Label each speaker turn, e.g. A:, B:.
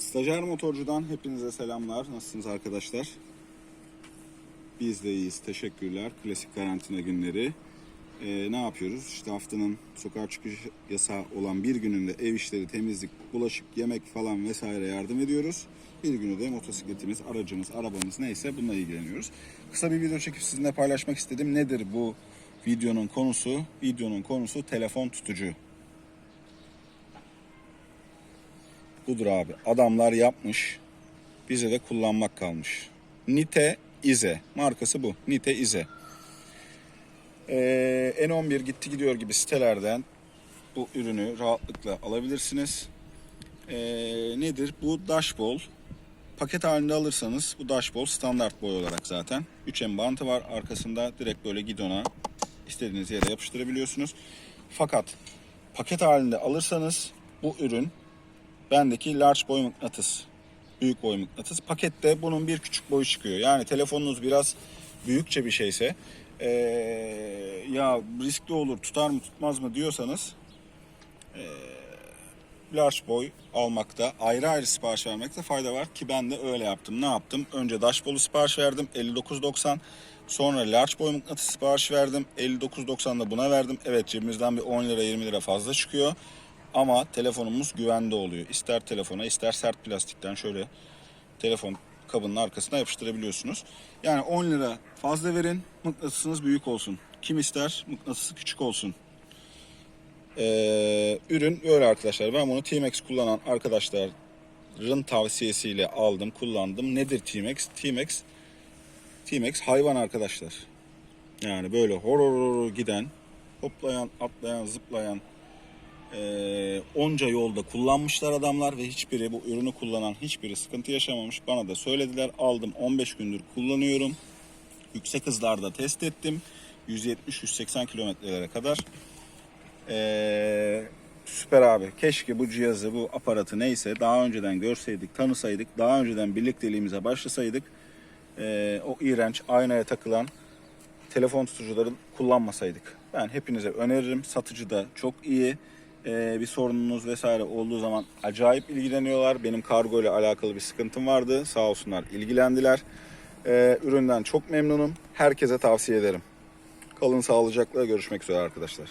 A: Stajyer Motorcu'dan hepinize selamlar. Nasılsınız arkadaşlar? Biz de iyiyiz. Teşekkürler. Klasik karantina günleri. Ee, ne yapıyoruz? İşte haftanın sokağa çıkış yasağı olan bir gününde ev işleri, temizlik, bulaşık, yemek falan vesaire yardım ediyoruz. Bir günü de motosikletimiz, aracımız, arabamız neyse bununla ilgileniyoruz. Kısa bir video çekip sizinle paylaşmak istedim. Nedir bu videonun konusu? Videonun konusu telefon tutucu. Budur abi. Adamlar yapmış. Bize de kullanmak kalmış. Nite Ize. Markası bu. Nite Ize. Ee, N11 gitti gidiyor gibi sitelerden bu ürünü rahatlıkla alabilirsiniz. Ee, nedir? Bu dashball. Paket halinde alırsanız bu dashball standart boy olarak zaten. 3M bantı var arkasında. Direkt böyle gidona istediğiniz yere yapıştırabiliyorsunuz. Fakat paket halinde alırsanız bu ürün bendeki large boy mıknatıs. Büyük boy mıknatıs. Pakette bunun bir küçük boyu çıkıyor. Yani telefonunuz biraz büyükçe bir şeyse ee, ya riskli olur tutar mı tutmaz mı diyorsanız ee, large boy almakta ayrı ayrı sipariş vermekte fayda var ki ben de öyle yaptım. Ne yaptım? Önce dashbolu sipariş verdim 59.90 sonra large boy mıknatıs sipariş verdim 59.90'da buna verdim. Evet cebimizden bir 10 lira 20 lira fazla çıkıyor. Ama telefonumuz güvende oluyor. İster telefona ister sert plastikten şöyle telefon kabının arkasına yapıştırabiliyorsunuz. Yani 10 lira fazla verin mıknatısınız büyük olsun. Kim ister mıknatısı küçük olsun. Ee, ürün böyle arkadaşlar. Ben bunu T-Max kullanan arkadaşların tavsiyesiyle aldım, kullandım. Nedir T-Max? T-Max T-Max hayvan arkadaşlar. Yani böyle horor giden, hoplayan, atlayan, zıplayan, ee, onca yolda kullanmışlar adamlar ve hiçbiri bu ürünü kullanan hiçbiri sıkıntı yaşamamış. Bana da söylediler. Aldım 15 gündür kullanıyorum. Yüksek hızlarda test ettim. 170-180 kilometrelere kadar. Ee, süper abi. Keşke bu cihazı, bu aparatı neyse daha önceden görseydik, tanısaydık. Daha önceden birlikteliğimize başlasaydık. ee, o iğrenç aynaya takılan telefon tutucuları kullanmasaydık. Ben hepinize öneririm. Satıcı da çok iyi. Ee, bir sorununuz vesaire olduğu zaman acayip ilgileniyorlar. Benim kargo ile alakalı bir sıkıntım vardı. Sağ olsunlar ilgilendiler. Ee, üründen çok memnunum. Herkese tavsiye ederim. Kalın sağlıcakla görüşmek üzere arkadaşlar.